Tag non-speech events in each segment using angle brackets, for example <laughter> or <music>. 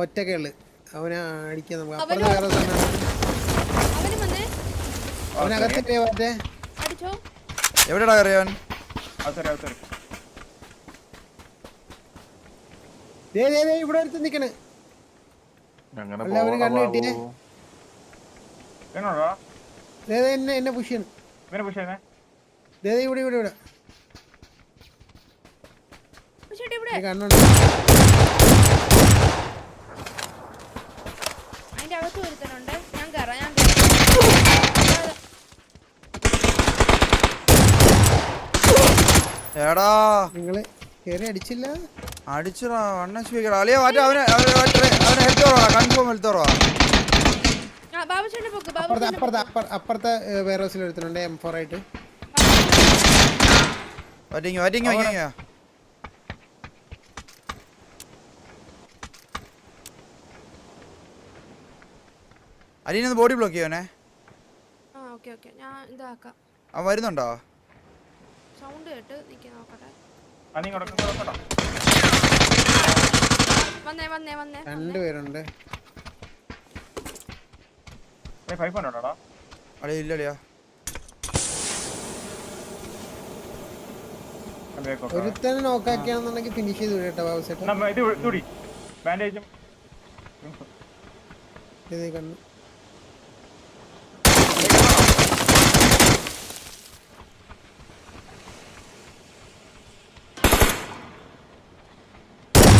ഒറ്റക്കുള്ളു. അവനെ അടിക്കാൻ നമുക്ക് അവന് അപ്പുറത്ത് വേറെ സാധനം അവനും വന്നേ. അവനകത്തില്ലേ മറ്റേ അടിച്ചോ. എവിടെടാ കയറിയവൻ ഇവിടെ അടുത്ത് നിക്കണ്. കണ്ണ് കിട്ടിയേ? എന്നെ എന്നെ പുഷ് ചെയ്യണം. ഇവിടെ ഇവിടെ ഇവിടെ. കണ്ണുണ്ട്. അതിന്റെ അകത്ത് ഒരുത്തനുണ്ട്. ഞാൻ കയറാം ഞാൻ കയറാം എടാ. നിങ്ങൾ കേറി അടിച്ചില്ല? അടിച്ചടാ. വണ്ണ സ്പീക്കർ അളിയ മാറ്റ അവനെ അവനെ ഹെൽത്ത് കുറവാ കൺഫേം ഹെൽത്ത് കുറവാ ആ ബാബു ചേട്ടൻ പൊക്ക് ബാബു അപ്പുറത്തെ അപ്പുറത്തെ അപ്പുറ- അപ്പുറത്തെ വേറെ ഹൗസിൽ എടുത്തിട്ടുണ്ട് എം ഫോർ ആയിട്ട്. പറ്റിങ്ങി വയ്ക്കിങ്ങ അലീനൊന്ന് ബോഡി ബ്ലോക്ക് ചെയ്യോനെ ആ ഓക്കേ ഓക്കേ ഞാൻ ഇതാക്കാം. അവൻ വരുന്നുണ്ടോ? സൗണ്ട് കേട്ട് നിക്ക് നോക്കട്ടെ. ആ നീ കൊടുക്കും വന്നേ വന്നേ വന്നേ രണ്ട് പേരുണ്ട് ഏ ഫൈവ് ഉണ്ടോടാ അളിയ ഇല്ല അളിയാ. ഒരുത്തനെ നോക്കാക്കിയാണെന്നുണ്ടെങ്കിൽ ഫിനിഷ് ചെയ്ത് വിടട്ടോ ബാബു ചേട്ടാ ഇത് ഇതുടി ബാൻഡേജും ഇത് കണ്ണു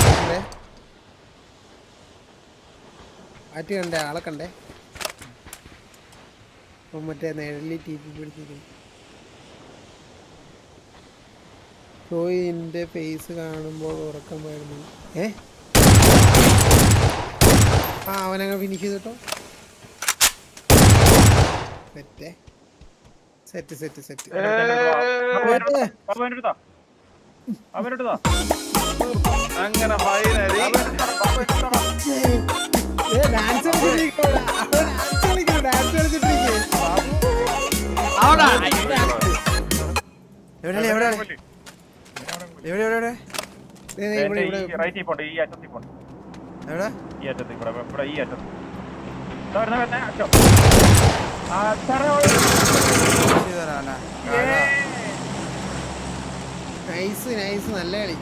കണ്ടേ? ആറ്റ് കണ്ടേ ആളെ കണ്ടേ. ഇപ്പൊ മറ്റേ നിഴലി ടി പി പിടിച്ചിരിക്കുന്നു. എന്റെ ഫേസ് കാണുമ്പോൾ ഉറക്കം വരുന്നു. ഏ? ആ അവനങ്ങ് ഫിനിഷ് ചെയ്തിട്ടോ? സെറ്റേ. Set set set. അങ്ങനെ dance കളിച്ചിട്ടിരിക്കുവാ. എവിടെ എവിടെ? എവിടെ എവിടെ എവിടെ? ദേ, ദേ, ഇവിടെ ഇവിടെ. റൈറ്റ് പോണ്ട് ഈ അറ്റത്തിൽ പോണ്ട് എവിടെ? ഈ അറ്റത്തിൽ ഇവിടെ ഇവിടെ ഈ അറ്റത്ത്. നൈസ് നൈസ് നല്ല കളി.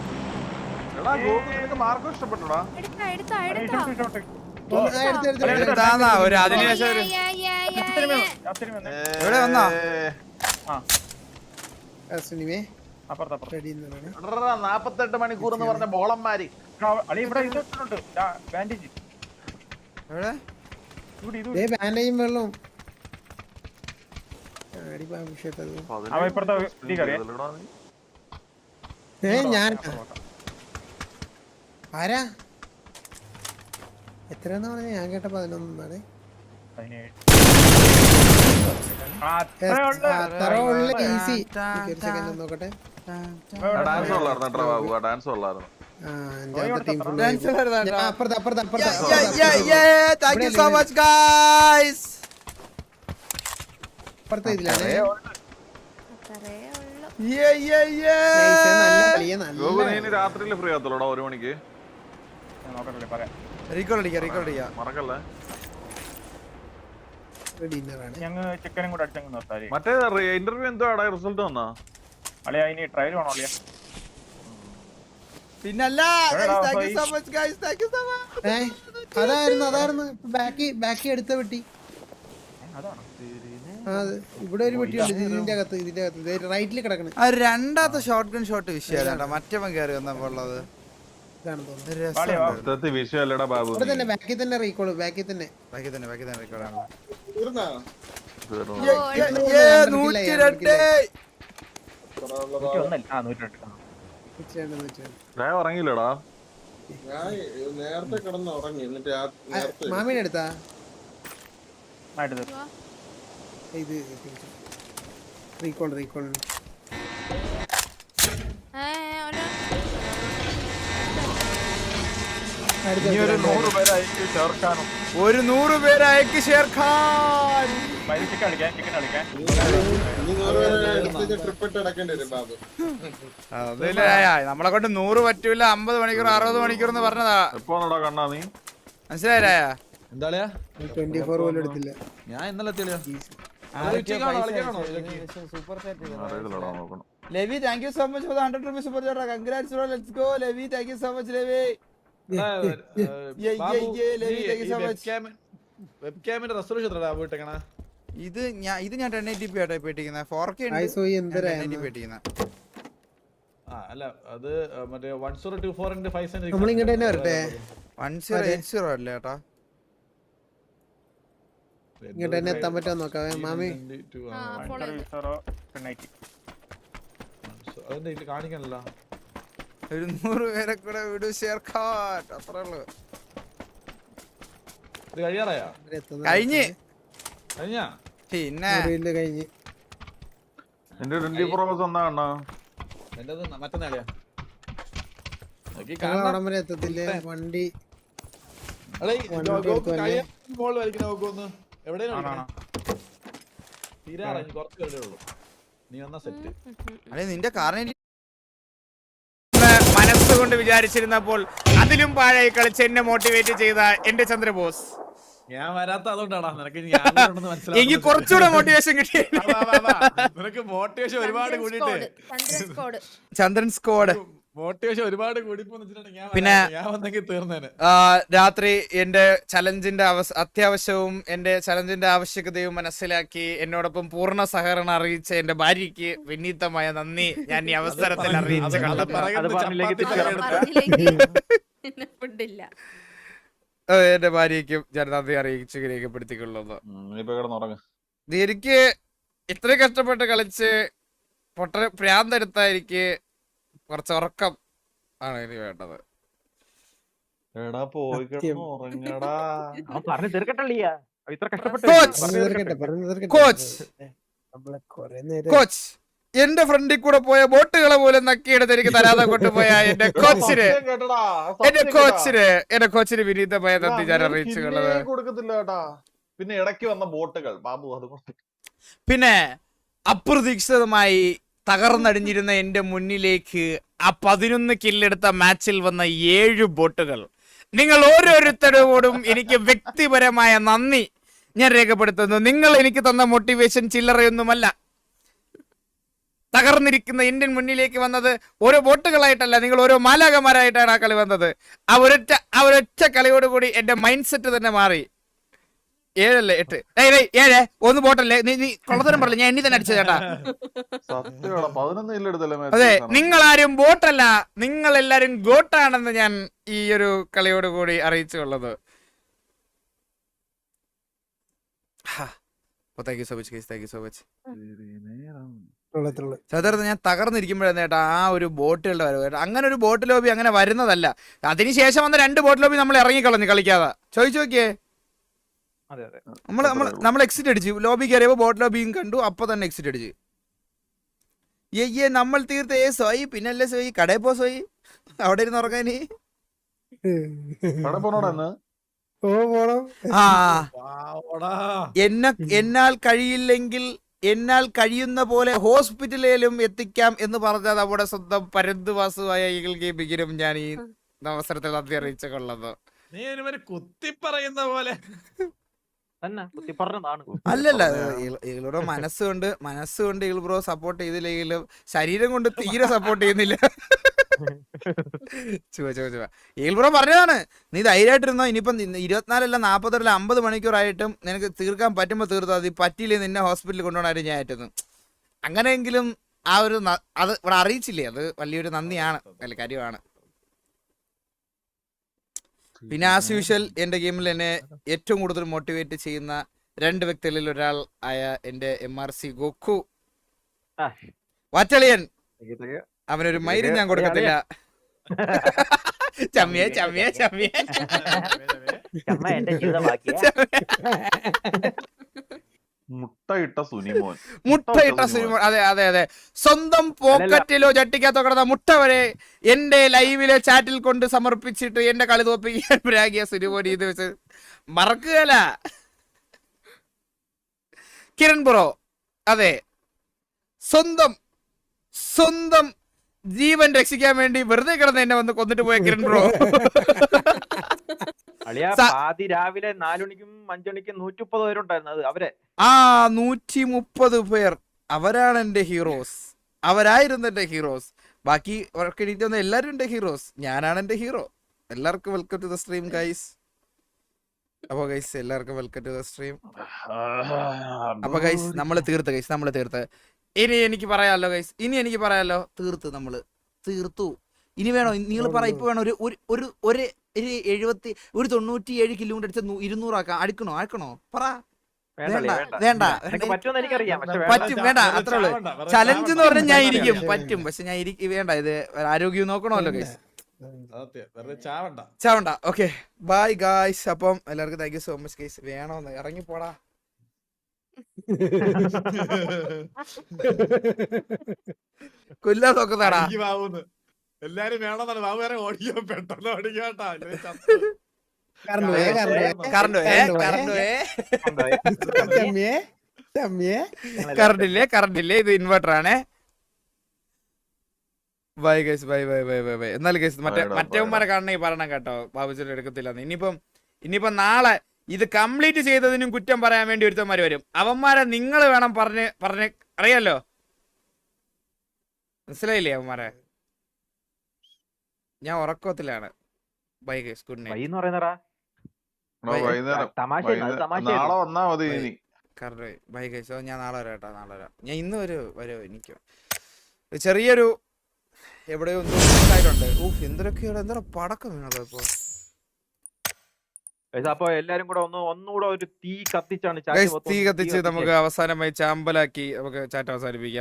മാർക്കും ഇഷ്ടപ്പെട്ടുടാ. ഒരു അതിനുശേഷം. എവിടെ വന്നാ? സുനിമേ. നാപ്പത്തെട്ട് മണിക്കൂർ എന്ന് പറഞ്ഞ ബോളന്മാര്. ആ, അളി ഇവിടെ ഇട്ടിട്ടുണ്ട്. ദാ, ബാൻഡേജ് വെള്ളവും. ഞാൻ ആരാ? എത്രയെന്നാ പറഞ്ഞ ഞാൻ കേട്ട പതിനൊന്നാണ്. ഈസി. ഒരു സെക്കൻഡ് നോക്കട്ടെ. ഡാൻസ് കൊള്ളായിരുന്നു കേട്ടോ ബാബു. ഡാൻസ് രാത്രിയിൽ ഫ്രീ ആകത്തുള്ളൂ ഒരു മണിക്ക്. അടിക്കാം, അടിക്കാം. മറക്കല്ലേ? ഡിന്നറാണ് ഞങ്ങ ചിക്കനും കൂടെ അടിച്ചങ്ങ് മറ്റേ ഇന്റർവ്യൂ എന്തോ ആടാ റിസൾട്ട് വന്നാ? അളിയാ ഇനി ട്രയൽ വേണോ അളിയാ? പിന്നല്ല അതായിരുന്നു അതായിരുന്നു. ബാക്കി ബാക്കി എടുത്ത വെട്ടി അതാണ്? ഇവിടെ ഒരു വെട്ടിയുണ്ട് ഇതിന്റെ അകത്ത് ഇതിന്റെ അകത്ത്. റൈറ്റിൽ കിടക്കണ. ആ രണ്ടാമത്തെ ഷോർട്ട് ഗൺ ഷോട്ട് വിഷയമാണ് മറ്റവൻ കയറി വന്നപ്പോ ഉള്ളത് ഇതാണെന്ന് തോന്നുന്നു വിഷയമല്ലടാ ബാബു. ഇവിടെ തന്നെ ബാക്കിൽ തന്നെ റീകോൾ ബാക്കിൽ തന്നെ. ബാക്കി തന്നെ ബാക്കി തന്നെ. ഉച്ചയാണ്ട് ഉച്ചയാണ്ട്. ഉറങ്ങിയില്ലടാ. ഞാൻ നേരത്തെ കിടന്ന് ഉറങ്ങി എന്നിട്ട് മാമീനെ എടുത്താ? ഇത് റീകോൾ റീകോൾ ഒരു നൂറ് പേര് അയക്ക് ഷേർഖാൻ അതില്ല നമ്മളെ കൊണ്ട് നൂറ് പറ്റൂല അമ്പത് മണിക്കൂർ അറുപത് മണിക്കൂർ എന്ന് പറഞ്ഞതാ. മനസ്സിലായ ഞാൻ ഇന്നലെ Levi thank you so much four hundred rupees super chat congrats let's go Levi thank you so much Levi. വെബ്കാമിന്റെ resolution എത്രടാ പോയിട്ടേക്കണ ഇത് ഞാൻ ഇത് ഞാൻ ടെൻ എയ്റ്റി പി ആട്ടോ ഇപ്പൊ ഇട്ടിരിക്കുന്നത് ഫോർ കെ അല്ല അത് മറ്റേ one zero two four into five നമ്മളിങ്ങോട്ട് തന്നെ വരട്ടെ. വൺ സീറോ എയ്റ്റ് സീറോ അല്ലേ ചേട്ടാ ഇങ്ങോട്ട് തന്നെ എത്താൻ പറ്റുമോ നോക്കാവേ മാമി? അതിന്റെ കാണിക്കാനല്ല ഒരു നൂറ് പേരെ കൂടെ വീഡിയോ ഷെയർ കാട്ട് അത്രേ ഉള്ളു. ഇത് കഴിയാറായാ? കഴിഞ്ഞ്. കഴിഞ്ഞാ? പിന്നെ മുറിയിൽ കഴിഞ്ഞ്. നിന്റെ ട്വന്റി ഫോർ അവേഴ്സ് എന്നാ അണ്ണാ എന്റെ മറ്റന്നാളിയാ നോക്കി ഞങ്ങൾ കാണണം. വരെ എത്തത്തില്ലേ? വണ്ടി. നോക്കൊന്ന് എവിടെയാണ് കുറച്ച് ഉള്ളൂ നീ വന്ന സെറ്റ് അല്ലെ നിന്റെ കാറിന് മനസ്സുകൊണ്ട് വിചാരിച്ചിരുന്നപ്പോൾ അതിലും പാഴായി കളിച്ച് എന്നെ മോട്ടിവേറ്റ് ചെയ്ത എന്റെ ചന്ദ്രബോസ്. ഞാൻ വരാത്ത അതുകൊണ്ടാണോ നിനക്ക്. എനിക്ക് കുറച്ചുകൂടെ മോട്ടിവേഷൻ കിട്ടി വാ, വാ, വാ. നിനക്ക് മോട്ടിവേഷൻ ഒരുപാട് കൂടിയിട്ട്. സ്കോഡ് ചന്ദ്രൻ സ്കോഡ് മോട്ടിവേഷൻ ഒരുപാട് പിന്നെ- വരാം. ഞാൻ വന്നെങ്കിൽ തീർന്നേനെ. ആ, രാത്രി എന്റെ ചലഞ്ചിന്റെ അത്യാവശ്യവും എന്റെ ചലഞ്ചിന്റെ ആവശ്യകതയും മനസ്സിലാക്കി എന്നോടൊപ്പം പൂർണ സഹകരണം അറിയിച്ച എന്റെ ഭാര്യയ്ക്ക് വിനീതമായ നന്ദി. ഞാൻ ഈ അവസരത്തിൽ അറിയിച്ച എന്റെ ഭാര്യയ്ക്കും ഞാൻ നന്ദി അറിയിച്ചു രേഖപ്പെടുത്തിക്കൊള്ളുന്നു. എനിക്ക് ഇത്രയും കഷ്ടപ്പെട്ട് കളിച്ച് പൊട്ട പ്രാന്തെടുത്ത എനിക്ക് കുറച്ച് ഉറക്കം ആണ് ഇനി വേണ്ടത്. എടാ പോയി സത്യം. കിടന്ന് ഉറങ്ങടാ. അവൻ പറഞ്ഞു തീർക്കട്ടല്ലിയാ ഇത്ര കഷ്ടപ്പെട്ട് കോച്ച് പറഞ്ഞു തീർക്കട്ടെ പറഞ്ഞു തീർക്കട്ടെ. കോച്ച് നമ്മളെ കൊറേ നേരം കോച്ച് എന്റെ ഫ്രണ്ടിൽ കൂടെ പോയ ബോട്ടുകളെ പോലും നക്കിയെടുത്ത് എനിക്ക് തരാതെ കൊണ്ടുപോയ എന്റെ കോച്ചിന്. സത്യം കേട്ടടാ, സത്യം എന്റെ. കോച്ചിന് എന്റെ കോച്ചിന് വിനീതമായ എടാ, നന്ദി ഞാൻ അങ്ങനെ അറിയിച്ചുകൊള്ളത് കില്ലിയേ കൊടുക്കത്തില്ല കേട്ടാ. പിന്നെ ഇടയ്ക്ക് വന്ന ബോട്ടുകൾ ബാബു അതുകൊണ്ട്. പിന്നെ അപ്രതീക്ഷിതമായി തകർന്നടിഞ്ഞിരുന്ന എന്റെ മുന്നിലേക്ക് ആ പതിനൊന്ന് കില്ലെടുത്ത മാച്ചിൽ വന്ന ഏഴ് ബോട്ടുകൾ. നിങ്ങൾ ഓരോരുത്തരോടും എനിക്ക് വ്യക്തിപരമായ നന്ദി ഞാൻ രേഖപ്പെടുത്തുന്നു. നിങ്ങൾ എനിക്ക് തന്ന മോട്ടിവേഷൻ ചില്ലറയൊന്നുമല്ല. തകർന്നിരിക്കുന്ന ഇന്ത്യൻ മുന്നിലേക്ക് വന്നത് ഓരോ ബോട്ടുകളായിട്ടല്ല നിങ്ങൾ ഓരോ മാലാകമാരായിട്ടാണ് ആ കളി വന്നത്. ആ ഒരൊറ്റ ആ ഒരൊറ്റ കളിയോടുകൂടി എന്റെ മൈൻഡ് സെറ്റ് തന്നെ മാറി. ഏഴല്ലേ? എട്ട്. ഏഴ്. ഒന്ന് ബോട്ടല്ലേ നീ നീ കൊള്ളത്തരം പറയില്ല ഞാൻ എണ്ണി തന്നെ അടിച്ചത് ചേട്ടാ. അതെ നിങ്ങൾ ആരും ബോട്ടല്ല നിങ്ങൾ എല്ലാരും ഗോട്ടാണെന്ന് ഞാൻ ഈ ഒരു കളിയോട് കൂടി അറിയിച്ചുള്ളത്. Thank you so much guys thank you so much ഉള്ളത്തുള്ളു സത്യർത്ഥം ഞാൻ തകർന്നിരിക്കുമ്പോഴാണ് ചേട്ടാ ആ ഒരു ബോട്ടുകളുടെ വരവ്. അങ്ങനെ ഒരു ബോട്ട് ലോബി അങ്ങനെ വരുന്നതല്ല. അതിനുശേഷം വന്ന രണ്ട് ബോട്ട് ലോബി നമ്മൾ ഇറങ്ങിക്കളഞ്ഞു കളിക്കാതെ. ചോദിച്ചു നോക്കിയേ. നമ്മൾ നമ്മൾ നമ്മൾ എക്സിറ്റ് അടിച്ചു. ലോബി കയറിയപ്പോൾ ബോട്ട് ലോബിയും കണ്ടു. അപ്പൊ തന്നെ എക്സിറ്റ് അടിച്ചു. ഏയ്യേ നമ്മൾ തീർത്ത. ഏ സോയി. പിന്നല്ലേ സോയി? കടയിൽ പോ സോയി. അവിടെ ഇരുന്ന് ഉറങ്ങാനി കട പോണോടാ ഓ പോണം. ആ. വാവോടാ. എന്നെ എന്നാൽ കഴിയില്ലെങ്കിൽ എന്നാൽ കഴിയുന്ന പോലെ ഹോസ്പിറ്റലിലും എത്തിക്കാം എന്ന് പറഞ്ഞ നമ്മുടെ സ്വന്തം പരന്തുവാസുവായ ഈഗിൾ ഗെയിമിങ്ങിനും ഞാൻ ഈ അവസരത്തിൽ നന്ദി അറിയിച്ചു കൊള്ളുന്നു നീ കുത്തി പറയുന്ന പോലെ. അല്ലല്ല ഇവളുടെ മനസ്സുകൊണ്ട് മനസ്സുകൊണ്ട് ഈൾ ബ്രോ സപ്പോർട്ട് ചെയ്തില്ലെങ്കിലും ശരീരം കൊണ്ട് തീരെ സപ്പോർട്ട് ചെയ്യുന്നില്ല. ചുവ ചുവ ചുവ ബ്രോ പറഞ്ഞതാണ് നീ ധൈര്യമായിട്ടിരുന്നോ? ഇനിയിപ്പം ഇരുപത്തിനാലല്ല നാൽപ്പത്തല്ല അമ്പത് മണിക്കൂറായിട്ടും നിനക്ക് തീർക്കാൻ പറ്റുമ്പോൾ തീർത്താൽ മതി. പറ്റിയില്ലേ നിന്നെ ഹോസ്പിറ്റലിൽ കൊണ്ടുപോകണമായിരുന്നു ഞാൻ ആയിരുന്നു അങ്ങനെയെങ്കിലും ആ ഒരു അത് ഇവിടെ അറിയിച്ചില്ലേ? അത് വലിയൊരു നന്ദിയാണ് അല്ല കാര്യമാണ്. പിന്നെ ആസ് യൂഷ്വൽ എന്റെ ഗെയിമിൽ എന്നെ ഏറ്റവും കൂടുതൽ മോട്ടിവേറ്റ് ചെയ്യുന്ന രണ്ട് വ്യക്തികളിൽ ഒരാൾ ആയ എന്റെ എം ആർ സി ഗോക്കു. വാറ്റളിയൻ. അവനൊരു മൈരും ഞാൻ കൊടുക്കത്തില്ല. ചമ്മിയെ ചമ്മിയെ ചമ്മിയെ. ചമ്മ എന്റെ ജീവിതം ബാക്കിയാ മുട്ടയിട്ട സുനിമോൻ. <laughs> മുട്ടയിട്ട സുനിമോൻ. അതെ അതെ അതെ. സ്വന്തം പോക്കറ്റിലോ ചട്ടിക്കകത്തോ കിടന്ന മുട്ട വരെ എന്റെ ലൈവിലെ ചാറ്റിൽ കൊണ്ട് സമർപ്പിച്ചിട്ട് എന്റെ കളി തോപ്പിക്കാൻ പ്രാഗിയ സുനിമോൻ ഇത് വെച്ച് മറക്കുകയല്ല. കിരൺ ബ്രോ അതെ. സ്വന്തം സ്വന്തം ജീവൻ രക്ഷിക്കാൻ വേണ്ടി വെറുതെ കിടന്ന് എന്നെ വന്ന് കൊന്നിട്ട് പോയ കിരൺ ബ്രോ. <laughs> അളിയ പാതി രാവിലെ നാലുമണിക്കും അഞ്ചുമണിക്കും നൂറ്റിമുപ്പത് പേരുണ്ടായിരുന്നു അത് അവരെ. ആ നൂറ്റി മുപ്പത് പേർ. അവരാണ് എന്റെ ഹീറോസ്. അവരായിരുന്നു എന്റെ ഹീറോസ്. ബാക്കി അവർക്ക് എണീറ്റ് വന്ന എല്ലാരും എന്റെ ഹീറോസ്. ഞാനാണ് എന്റെ ഹീറോ. എല്ലാവർക്കും welcome to the stream guys അപ്പൊ ഗൈസ് എല്ലാവർക്കും വെൽക്കം ടു ദ സ്ട്രീം അപ്പൊ ഗൈസ് നമ്മൾ തീർത്ത് ഗൈസ് നമ്മൾ തീർത്ത്. ഇനി എനിക്ക് പറയാലോ ഗൈസ് ഇനി എനിക്ക് പറയാലോ. തീർത്ത് നമ്മൾ. തീർത്തു. ഇനി വേണോ? നിങ്ങൾ പറ ഇപ്പൊ വേണോ? ഒരു ഒരു ഒരു ഒരു എഴുപത്തി ഒരു തൊണ്ണൂറ്റി ഏഴ് കിലോമീറ്റർ അടിച്ച ഇരുന്നൂറാക്കാം. അടുക്കണോ? അടുക്കണോ? പറ. വേണ്ട വേണ്ട, വേണ്ട. വേണ്ട. പറ്റുമെന്ന് എനിക്കറിയാം. പക്ഷെ പറ്റും. വേണ്ട. അത്രേ ഉള്ളൂ. ചലഞ്ച് എന്ന് പറഞ്ഞാൽ ഞാൻ ഇരിക്കും. പറ്റും. പക്ഷെ ഞാൻ ഇരിക്കും വേണ്ട. ഇത് ആരോഗ്യം നോക്കണമല്ലോ ഗൈസ് ചാവണ്ട. ചാവണ്ട. ഓക്കെ ബൈ ഗായ്സ് അപ്പം എല്ലാവർക്കും thank you so much guys വേണോന്ന്. ഇറങ്ങി പോടാ. <laughs> കൊല്ലാതൊക്കെ നോക്കുന്നതാടാ. എല്ലാരും വേണമെന്നാണ്. നാം വേറെ ഓടിക്കോ. പെട്ടെന്ന് ഓടിക്കോട്ടാ കറണ്ടില്ലേ കറണ്ടില്ലേ ഇത് ഇൻവെർട്ടർ ആണേ. Bye guys bye bye bye bye bye. എന്നാലും ഗൈസ് മറ്റേ മറ്റേവന്മാരെ കാണണമെങ്കിൽ പറയണം കേട്ടോ. ബാബുജിയുടെ എടുക്കത്തില്ല ഇനിയിപ്പം ഇനിയിപ്പം നാളെ ഇത് കംപ്ലീറ്റ് ചെയ്തതിനും കുറ്റം പറയാൻ വേണ്ടി ഒരുത്തന്മാര് വരും. അവന്മാരെ നിങ്ങൾ വേണം പറഞ്ഞ് പറഞ്ഞ് അറിയാലോ? മനസ്സിലായില്ലേ അവന്മാരെ? ഞാൻ ഉറക്കത്തിലാണ്. ബൈ ഗൈസ് ഗുഡ് നൈറ്റ് എന്ന് പറയുന്നടാ തമാശ നാളെ വന്നാ മതി ഇനി. കറക്റ്റ് ബൈ ഗൈസ് ഞാൻ നാളെ വരാം കേട്ടോ നാളെ വരാം. ഞാൻ ഇന്ന് ഒരു വരും എനിക്ക്. ചെറിയൊരു എവിടെയോ ആയിട്ടുണ്ട് ഊഹ് എന്തൊക്കെയാണ് എന്താ പടക്കം വീണത് ഇപ്പൊ. അപ്പൊ എല്ലാരും കൂടെ ഒന്ന് ഒന്നുകൂടെ ഒരു തീ കത്തിച്ചാണ് തീ കത്തിച്ച് കത്തിച്ചേ. നമുക്ക് അവസാനമായി ചാമ്പലാക്കി നമുക്ക് ചാറ്റ് അവസാനിപ്പിക്കാം.